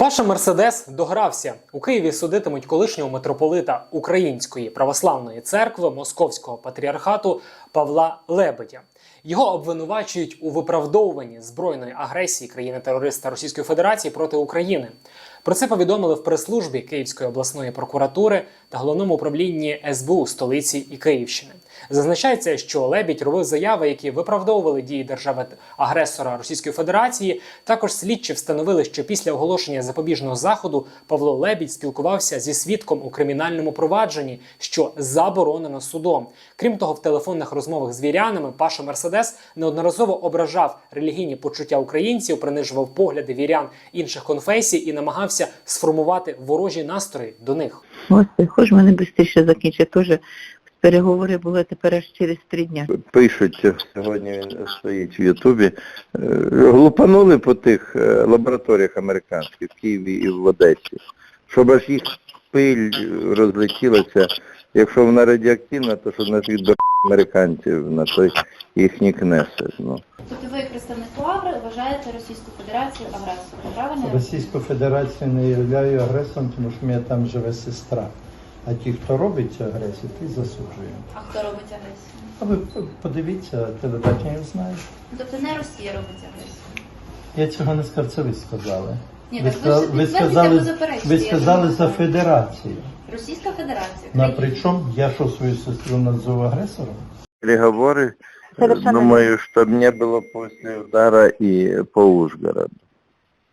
Паша Мерседес догрався. У Києві судитимуть колишнього митрополита Української православної церкви Московського патріархату Павла Лебедя. Його обвинувачують у виправдовуванні збройної агресії країни-терориста Російської Федерації проти України. Про це повідомили в прес-службі Київської обласної прокуратури та головному управлінні СБУ столиці і Київщини. Зазначається, що Лебідь робив заяви, які виправдовували дії держави агресора Російської Федерації. Також слідчі встановили, що після оголошення запобіжного заходу Павло Лебідь спілкувався зі свідком у кримінальному провадженні, що заборонено судом. Крім того, в телефонних розмовах з вірянами Паша Мерседес неодноразово ображав релігійні почуття українців, принижував погляди вірян інших конфесій і намагався сформувати ворожі настрої до них. Господи, хоч мене швидше закінчить. Теж переговори були тепер аж через три дні. пишуть, сьогодні він стоїть в Ютубі, е, глупанули по тих е, лабораторіях американських в Києві і в Одесі, щоб аж їх пиль розлетілася. Якщо вона радіоактивна, то що нас від американців на той їхній кнесет. Ну. Тобто ви, представник УАВРи, вважаєте Російську Федерацію агресором, правильно? Російську Федерацію не являю агресором, тому що в мене там живе сестра. А ті, хто робить цю агресію, ті засуджуємо. А хто робить агресію? А ви подивіться, телебачення знаєш. Тобто не Росія робить агресію. Я цього не сказав, це ви сказали. Ні, ви, так ви ска- ж ви сказали, ви сказали за федерацію. Російська Федерація. Ну, а країна. при чому я що свою сестру назову агресором? Переговоры, э, Совершенно думаю, чтобы не было после удара и по Ужгороду.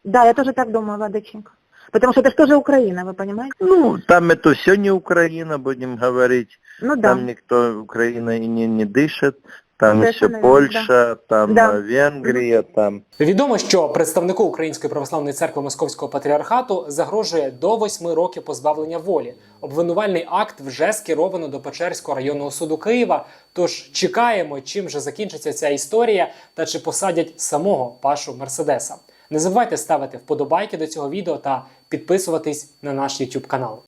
Да, я тоже так думаю, Владыченко. Потому что это же тоже Украина, вы понимаете? Ну, там это все не Украина, будем говорить. Ну да. Там никто, Украина и не, не дышит. Там верно, Польша, там Да. э, Венгрия, там Відомо, що представнику Української православної церкви Московського патріархату загрожує до восьми років позбавлення волі. Обвинувальний акт вже скеровано до Печерського районного суду Києва. Тож чекаємо, чим же закінчиться ця історія та чи посадять самого Пашу Мерседеса. Не забувайте ставити вподобайки до цього відео та підписуватись на наш YouTube канал.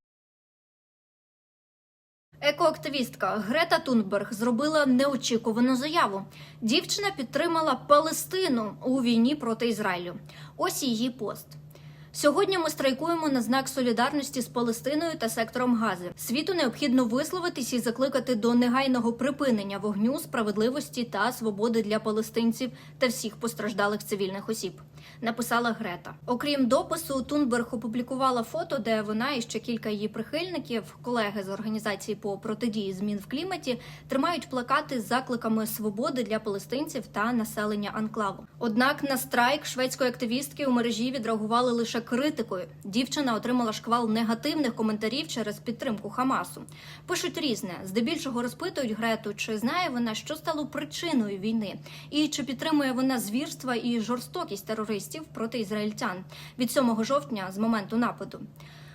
Екоактивістка Грета Тунберг зробила неочікувану заяву. Дівчина підтримала Палестину у війні проти Ізраїлю. Ось її пост. Сьогодні ми страйкуємо на знак солідарності з Палестиною та сектором Гази. Світу необхідно висловитись і закликати до негайного припинення вогню, справедливості та свободи для палестинців та всіх постраждалих цивільних осіб. Написала Грета. Окрім допису, Тунберг опублікувала фото, де вона і ще кілька її прихильників, колеги з організації по протидії змін в кліматі, тримають плакати з закликами свободи для палестинців та населення анклаву. Однак на страйк шведської активістки у мережі відреагували лише критикою. Дівчина отримала шквал негативних коментарів через підтримку Хамасу. Пишуть різне, здебільшого розпитують Грету, чи знає вона, що стало причиною війни, і чи підтримує вона звірства і жорстокість терористів проти ізраїльтян від 7 жовтня з моменту нападу.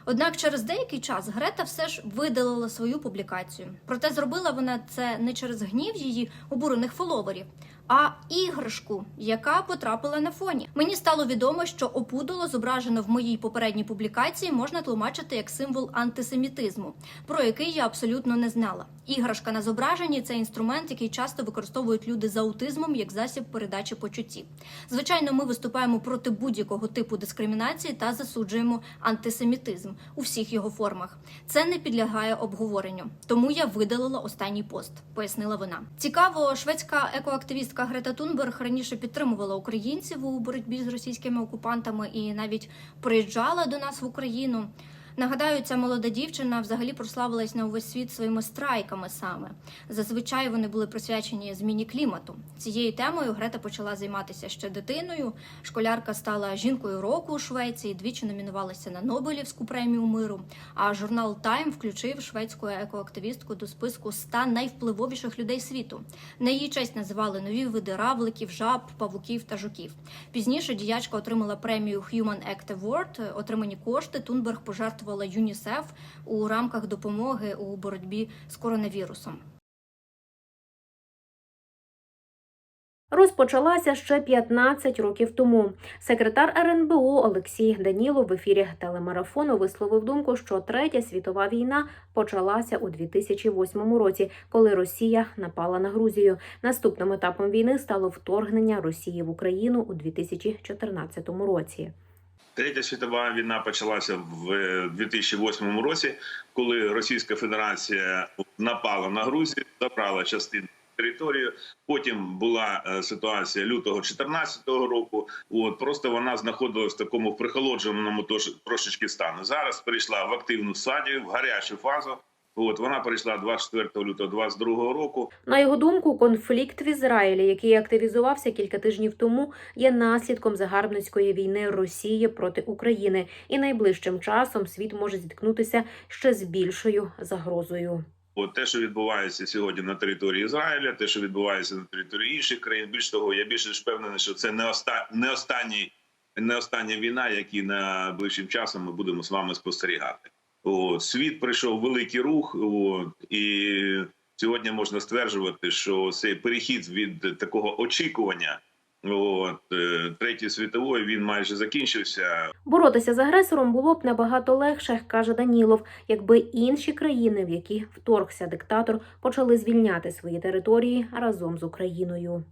Однак через деякий час Грета все ж видалила свою публікацію. Проте зробила вона це не через гнів її обурених фоловерів, а іграшку, яка потрапила на фоні. Мені стало відомо, що опудоло зображено в моїй попередній публікації можна тлумачити як символ антисемітизму, про який я абсолютно не знала. Іграшка на зображенні це інструмент, який часто використовують люди з аутизмом як засіб передачі почуттів. Звичайно, ми виступаємо проти будь-якого типу дискримінації та засуджуємо антисемітизм у всіх його формах. Це не підлягає обговоренню, тому я видалила останній пост, пояснила вона. Цікаво, шведська екоактивістка Грета Тунберг раніше підтримувала українців у боротьбі з російськими окупантами і навіть приїжджала до нас в Україну. Нагадаю, ця молода дівчина взагалі прославилась на увесь світ своїми страйками саме. Зазвичай вони були присвячені зміні клімату. Цією темою Грета почала займатися ще дитиною. Школярка стала жінкою року у Швеції, двічі номінувалася на Нобелівську премію миру. А журнал Time включив шведську екоактивістку до списку 100 найвпливовіших людей світу. На її честь називали нові види равликів, жаб, павуків та жуків. Пізніше діячка отримала премію Human Act Award. Отримані кошти Тунберг пожертвувала ЮНІСЕФ у рамках допомоги у боротьбі з коронавірусом. розпочалася ще 15 років тому. Секретар РНБО Олексій Данілов в ефірі телемарафону висловив думку, що третя світова війна почалася у 2008 році, коли Росія напала на Грузію. Наступним етапом війни стало вторгнення Росії в Україну у 2014 році. Третя світова війна почалася в е, 2008 році, коли Російська Федерація напала на Грузію, забрала частину території. Потім була е, ситуація лютого 2014 року. От просто вона знаходилась в такому прихолодженому тож- трошечки стану. Зараз перейшла в активну стадію, в гарячу фазу. От вона перейшла 24 лютого 2022 року. На його думку, конфлікт в Ізраїлі, який активізувався кілька тижнів тому, є наслідком загарбницької війни Росії проти України, і найближчим часом світ може зіткнутися ще з більшою загрозою. От те, що відбувається сьогодні на території Ізраїля, те, що відбувається на території інших країн. Більш того, я більше впевнений, що це не оста... не останній, не остання війна, які найближчим часом ми будемо з вами спостерігати. От, світ пройшов великий рух, от, і сьогодні можна стверджувати, що цей перехід від такого очікування. От е, третьої світової він майже закінчився. Боротися з агресором було б набагато легше, каже Данілов, якби інші країни, в які вторгся диктатор, почали звільняти свої території разом з Україною.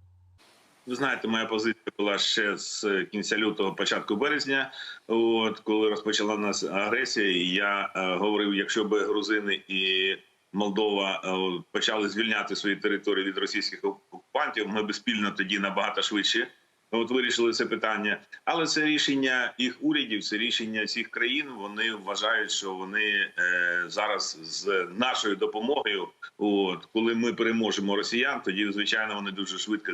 Ви знаєте, моя позиція була ще з кінця лютого, початку березня. От коли розпочала нас агресія, я е, говорив, якщо би грузини і Молдова е, почали звільняти свої території від російських окупантів, ми б спільно тоді набагато швидше. От вирішили це питання, але це рішення їх урядів, це рішення цих країн. Вони вважають, що вони е, зараз з нашою допомогою, от коли ми переможемо росіян, тоді звичайно вони дуже швидко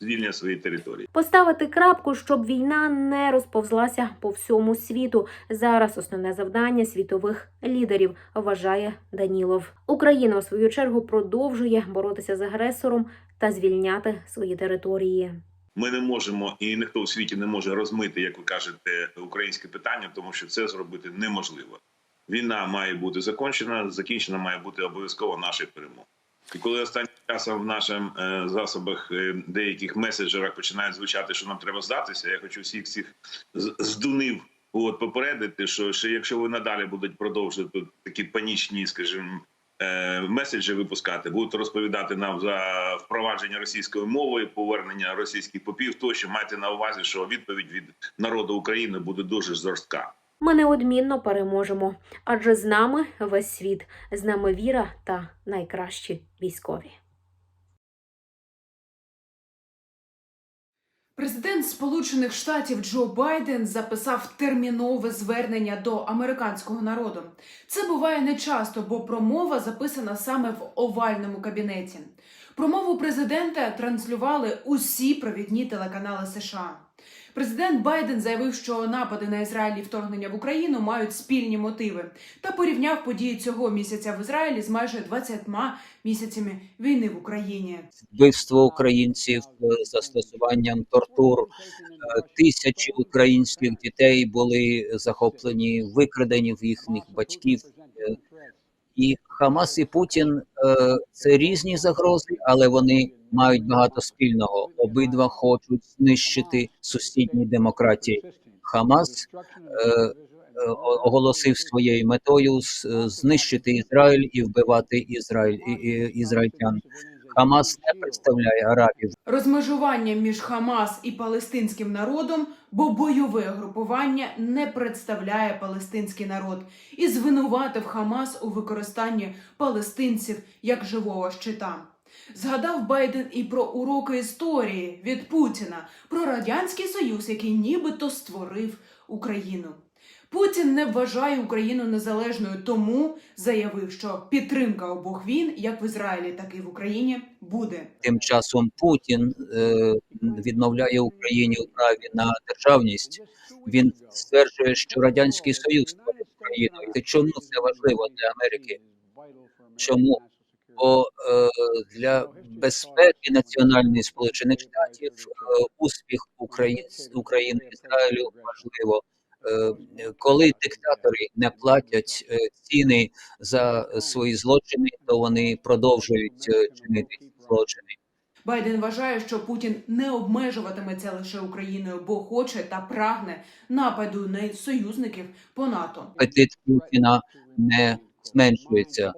зві- звільнять свої території. Поставити крапку, щоб війна не розповзлася по всьому світу. Зараз основне завдання світових лідерів, вважає Данілов. Україна у свою чергу продовжує боротися з агресором та звільняти свої території. Ми не можемо, і ніхто в світі не може розмити, як ви кажете, українське питання, тому що це зробити неможливо. Війна має бути закінчена, закінчена має бути обов'язково наша перемога. І коли останнім часом в наших е, засобах е, деяких меседжерах починають звучати, що нам треба здатися, я хочу всіх всіх здунив от попередити, що ще якщо ви надалі будуть продовжувати такі панічні, скажімо, е, меседжі випускати, будуть розповідати нам за впровадження російської мови, повернення російських попів, тощо майте на увазі, що відповідь від народу України буде дуже жорстка. Ми неодмінно переможемо, адже з нами весь світ, з нами віра та найкращі військові. Президент Сполучених Штатів Джо Байден записав термінове звернення до американського народу. Це буває нечасто, бо промова записана саме в овальному кабінеті. Промову президента транслювали усі провідні телеканали США. Президент Байден заявив, що напади на Ізраїль і вторгнення в Україну мають спільні мотиви та порівняв події цього місяця в Ізраїлі з майже 20 місяцями війни в Україні. вбивство українців е, застосуванням тортур. Е, Тисячі українських дітей були захоплені, викрадені в їхніх батьків. І Хамас і Путін е, це різні загрози, але вони мають багато спільного. Обидва хочуть знищити сусідні демократії. Хамас е, е, оголосив своєю метою знищити Ізраїль і вбивати Ізраїль ізраїльтян. Хамас не представляє арабів. Розмежування між Хамас і палестинським народом, бо бойове групування не представляє палестинський народ і звинуватив Хамас у використанні палестинців як живого щита. Згадав Байден і про уроки історії від Путіна, про радянський союз, який нібито створив Україну. Путін не вважає Україну незалежною, тому заявив, що підтримка обох війн, як в Ізраїлі, так і в Україні, буде. Тим часом Путін е, відмовляє Україні у праві на державність. Він стверджує, що радянський союз створив Україну. І чому це важливо для Америки? Чому? Бо е, для безпеки національної Сполучених Штатів е, успіх України Ізраїлю важливо. Е, коли диктатори не платять е, ціни за свої злочини, то вони продовжують е, чинити злочини. Байден вважає, що Путін не обмежуватиметься лише Україною, бо хоче та прагне нападу на союзників по НАТО. апетит Путіна не зменшується.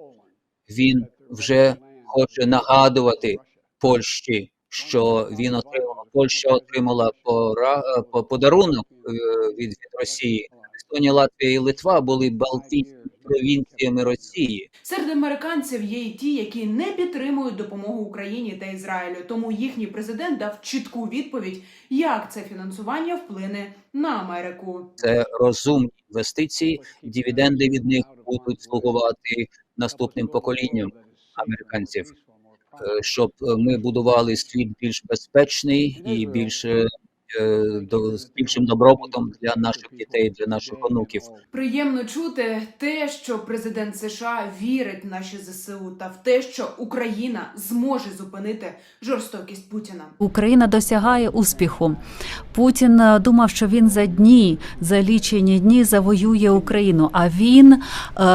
Він вже хоче нагадувати Польщі що він отримав Польща отримала пора, е, по- подарунок е, від, від Росії. Естонія, Латвія і Литва були балтійськими провінціями Росії. Серед американців є і ті, які не підтримують допомогу Україні та Ізраїлю. Тому їхній президент дав чітку відповідь, як це фінансування вплине на Америку. Це розумні інвестиції, дивіденди від них будуть слугувати наступним поколінням американців, щоб е, ми будували світ більш безпечний і більш е, е, з більшим добробутом для наших дітей, для наших онуків. Приємно чути те, що президент США вірить в наші ЗСУ та в те, що Україна зможе зупинити жорстокість Путіна. Україна досягає успіху. Путін е, думав, що він за дні, за лічені дні завоює Україну. А він е,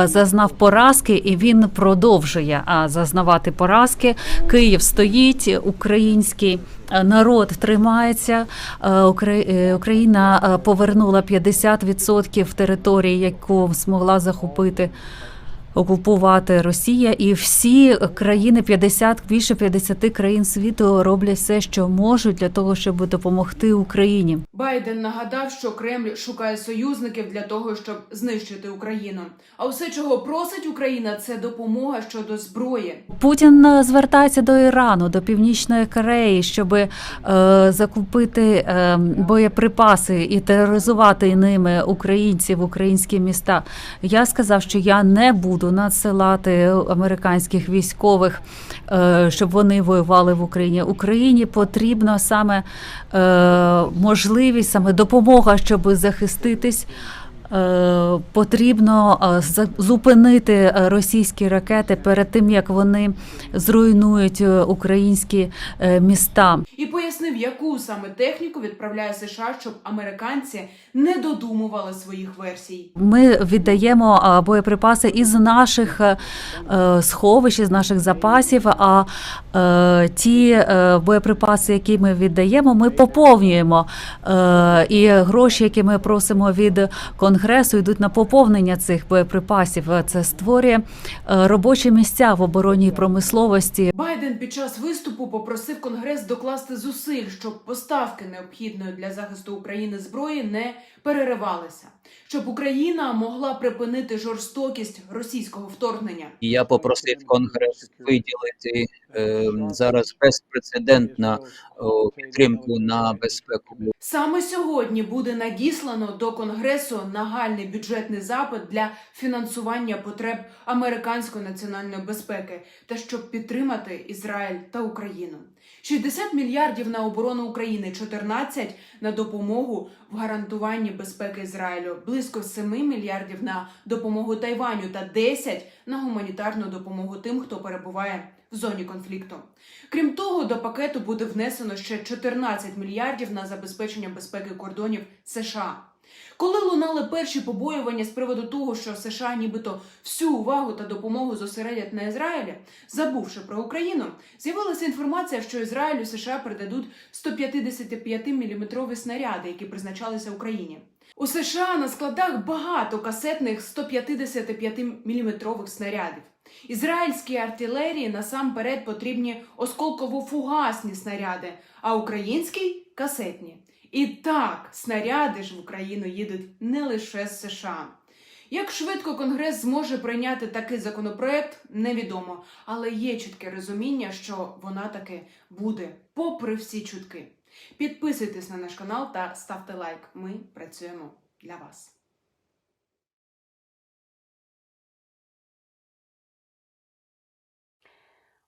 зазнав поразки і він продовжує а, зазнавати поразки. Київ стоїть, український е, народ тримається. Е, е, Україна е, повернула 50% території, яку змогла захопити. Окупувати Росія і всі країни 50, більше 50 країн світу роблять все, що можуть для того, щоб допомогти Україні. Байден нагадав, що Кремль шукає союзників для того, щоб знищити Україну. А все, чого просить Україна, це допомога щодо зброї. Путін е, звертається до Ірану, до Північної Кореї, щоб е, закупити е, боєприпаси і тероризувати ними українців, українські міста. Я сказав, що я не буду надсилати американських військових, е, щоб вони воювали в Україні. Україні потрібна саме е, можливість, саме допомога, щоб захиститись. Е, Потрібно е, зупинити е, російські ракети перед тим, як вони зруйнують українські міста. І пояснив, яку саме техніку відправляє США, щоб американці не додумували своїх версій. Ми віддаємо боєприпаси із наших сховищ, із наших запасів. А ті боєприпаси, які ми віддаємо, ми поповнюємо. І гроші, які ми просимо від конгресу, йдуть на поповнення цих боєприпасів. Це створює е, робочі місця в оборонній промисловості. Байден під час виступу попросив Конгрес докласти зусиль, щоб поставки необхідної для захисту України зброї не переривалися, щоб Україна могла припинити жорстокість російського вторгнення. Я попросив Конгрес виділити зараз безпрецедентна підтримку на безпеку. Саме сьогодні буде надіслано до Конгресу нагальний бюджетний запит для фінансування потреб американської національної безпеки та щоб підтримати Ізраїль та Україну. 60 мільярдів на оборону України, 14 на допомогу в гарантуванні безпеки Ізраїлю, близько 7 мільярдів на допомогу Тайваню та 10 на гуманітарну допомогу тим, хто перебуває в зоні конфлікту. Крім того, до пакету буде внесено ще 14 мільярдів на забезпечення безпеки кордонів США. Коли лунали перші побоювання з приводу того, що США нібито всю увагу та допомогу зосередять на Ізраїлі, забувши про Україну, з'явилася інформація, що Ізраїлю США передадуть 155-мм снаряди, які призначалися Україні. У США на складах багато касетних 155-мм снарядів. Ізраїльській артилерії насамперед потрібні осколково-фугасні снаряди, а українській касетні. І так, снаряди ж в Україну їдуть не лише з США. Як швидко Конгрес зможе прийняти такий законопроект, невідомо, але є чітке розуміння, що вона таки буде, попри всі чутки. Підписуйтесь на наш канал та ставте лайк. Ми працюємо для вас.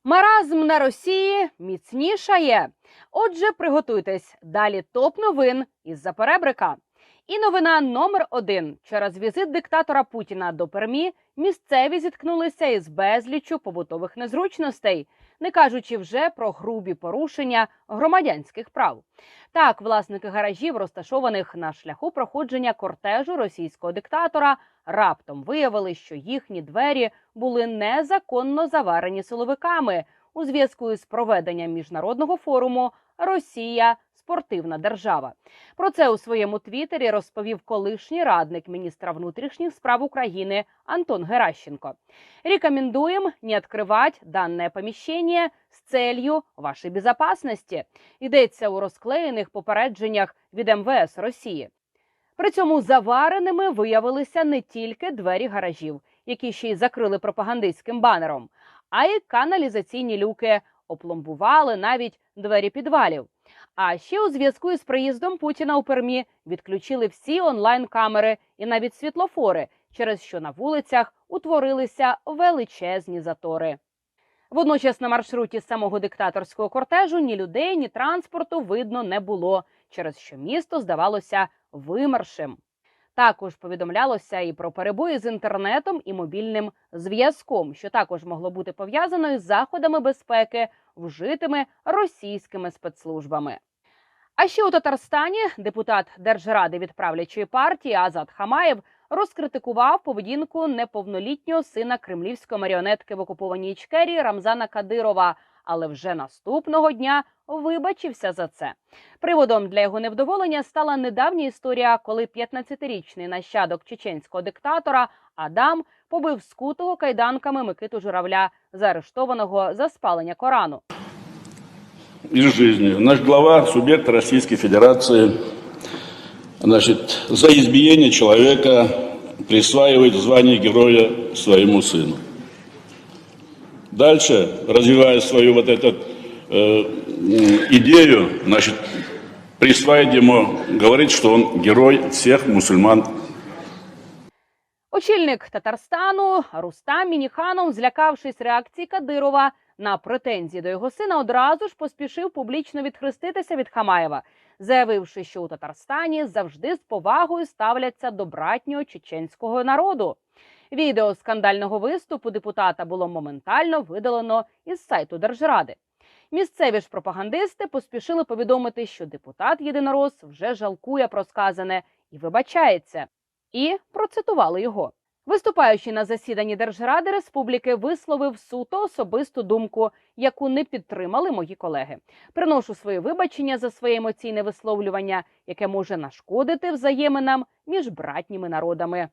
Маразм на Росії міцнішає. Отже, приготуйтесь. Далі топ новин із-за перебрика. І новина номер один: через візит диктатора Путіна до Пермі місцеві зіткнулися із безліччю побутових незручностей, не кажучи вже про грубі порушення громадянських прав. Так, власники гаражів, розташованих на шляху проходження кортежу російського диктатора, раптом виявили, що їхні двері були незаконно заварені силовиками у зв'язку із проведенням міжнародного форуму Росія спортивна держава. Про це у своєму твіттері розповів колишній радник міністра внутрішніх справ України Антон Геращенко. Рекомендуем не открывать данное помещение з целью вашої безопасности. Йдеться у розклеєних попередженнях від МВС Росії. При цьому завареними виявилися не тільки двері гаражів, які ще й закрили пропагандистським банером, а й каналізаційні люки, опломбували навіть двері підвалів. А ще у зв'язку із приїздом Путіна у Пермі відключили всі онлайн-камери і навіть світлофори, через що на вулицях утворилися величезні затори. Водночас на маршруті самого диктаторського кортежу ні людей, ні транспорту видно не було, через що місто здавалося вимершим. Також повідомлялося і про перебої з інтернетом і мобільним зв'язком, що також могло бути пов'язано із заходами безпеки, вжитими російськими спецслужбами. А ще у Татарстані депутат Держради від правлячої партії Азат Хамаєв розкритикував поведінку неповнолітнього сина кремлівської маріонетки в окупованій Ічкерії Рамзана Кадирова, але вже наступного дня вибачився за це. Приводом для його невдоволення стала недавня історія, коли 15-річний нащадок чеченського диктатора Адам побив скутого кайданками Микиту Журавля, заарештованого за спалення Корану. из жизни. Наш глава, субъект Российской Федерации, значит, за избиение человека присваивает звание героя своему сыну. Дальше, развивая свою вот эту э, идею, значит, присваивает ему, говорит, что он герой всех мусульман Очільник Татарстану Рустам Мініханов, злякавшись реакції Кадирова на претензії до його сина, одразу ж поспішив публічно відхреститися від Хамаєва, заявивши, що у Татарстані завжди з повагою ставляться до братнього чеченського народу. Відео скандального виступу депутата було моментально видалено із сайту Держради. Місцеві ж пропагандисти поспішили повідомити, що депутат єдинорос вже жалкує про сказане і вибачається і процитували його. Виступаючи на засіданні Держради Республіки, висловив суто особисту думку, яку не підтримали мої колеги. Приношу свої вибачення за своє емоційне висловлювання, яке може нашкодити взаєминам між братніми народами.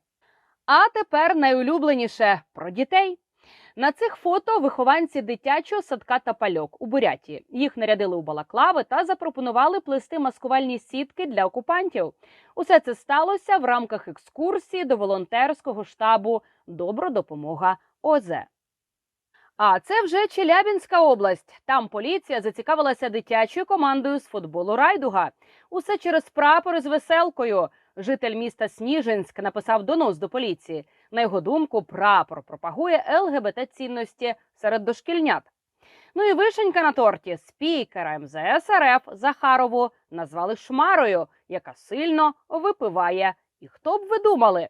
А тепер найулюбленіше про дітей. На цих фото вихованці дитячого садка та пальок у Бурятії. Їх нарядили у балаклави та запропонували плести маскувальні сітки для окупантів. Усе це сталося в рамках екскурсії до волонтерського штабу Добродопомога ОЗ. А це вже Челябінська область. Там поліція зацікавилася дитячою командою з футболу Райдуга. Усе через прапори з веселкою. Житель міста Сніжинськ написав донос до поліції. На його думку, прапор пропагує ЛГБТ цінності серед дошкільнят. Ну і вишенька на торті спікера МЗС РФ Захарову назвали шмарою, яка сильно випиває. І хто б ви думали?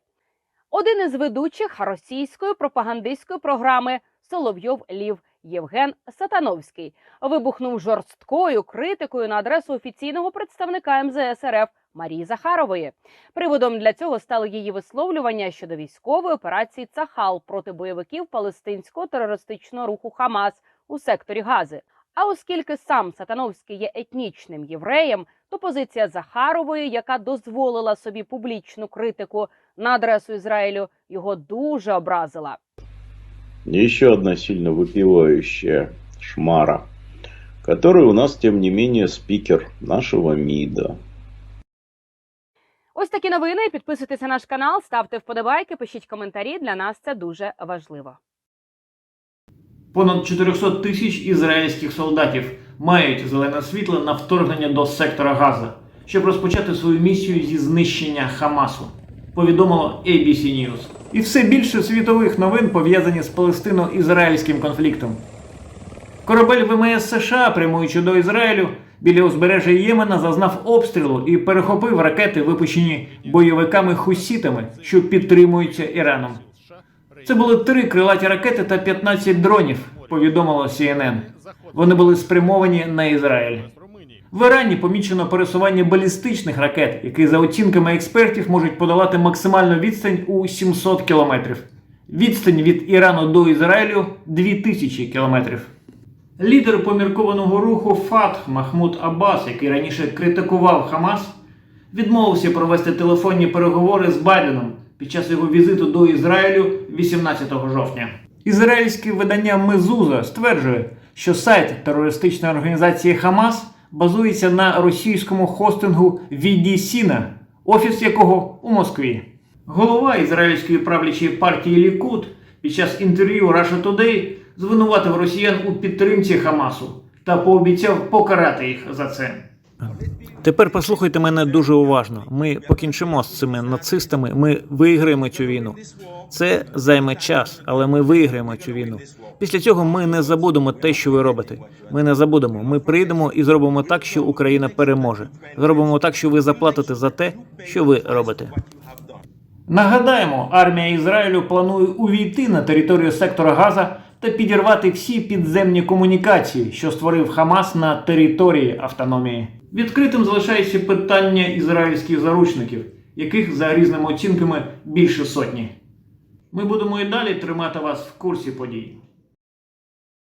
Один із ведучих російської пропагандистської програми Соловйов Лів Євген Сатановський вибухнув жорсткою критикою на адресу офіційного представника МЗС РФ Марії Захарової. Приводом для цього стало її висловлювання щодо військової операції Цахал проти бойовиків палестинського терористичного руху Хамас у секторі Гази. А оскільки сам Сатановський є етнічним євреєм, то позиція Захарової, яка дозволила собі публічну критику на адресу Ізраїлю, його дуже образила. Еще одна сильно выпивающая шмара, который у нас, тем не менее, спикер нашего МИДа. Ось такі новини. Підписуйтесь на наш канал, ставте вподобайки, пишіть коментарі. Для нас це дуже важливо. Понад 400 тисяч ізраїльських солдатів мають зелене світло на вторгнення до сектора Газа, щоб розпочати свою місію зі знищення Хамасу. Повідомило ABC News. І все більше світових новин пов'язані з палестино-ізраїльським конфліктом. Корабель ВМС США, прямуючи до Ізраїлю, біля узбережжя Ємена зазнав обстрілу і перехопив ракети, випущені бойовиками-хусітами, що підтримуються Іраном. Це були три крилаті ракети та 15 дронів, повідомило CNN. Вони були спрямовані на Ізраїль. В Ірані помічено пересування балістичних ракет, які за оцінками експертів можуть подолати максимальну відстань у 700 кілометрів. Відстань від Ірану до Ізраїлю 2000 кілометрів. Лідер поміркованого руху ФАТХ Махмуд Аббас, який раніше критикував Хамас, відмовився провести телефонні переговори з Байденом під час його візиту до Ізраїлю 18 жовтня. Ізраїльське видання Мезуза стверджує, що сайт терористичної організації Хамас базується на російському хостингу Відісіна, офіс якого у Москві. Голова ізраїльської правлячої партії Лікут під час інтерв'ю Russia Today звинуватив росіян у підтримці Хамасу та пообіцяв покарати їх за це. Тепер послухайте мене дуже уважно. Ми покінчимо з цими нацистами. Ми виграємо цю війну. Це займе час, але ми виграємо цю війну. Після цього ми не забудемо те, що ви робите. Ми не забудемо. Ми прийдемо і зробимо так, що Україна переможе. Зробимо так, що ви заплатите за те, що ви робите. Нагадаємо, армія Ізраїлю планує увійти на територію сектора Газа та підірвати всі підземні комунікації, що створив Хамас на території автономії. Відкритим залишається питання ізраїльських заручників, яких за різними оцінками більше сотні. Ми будемо і далі тримати вас в курсі подій.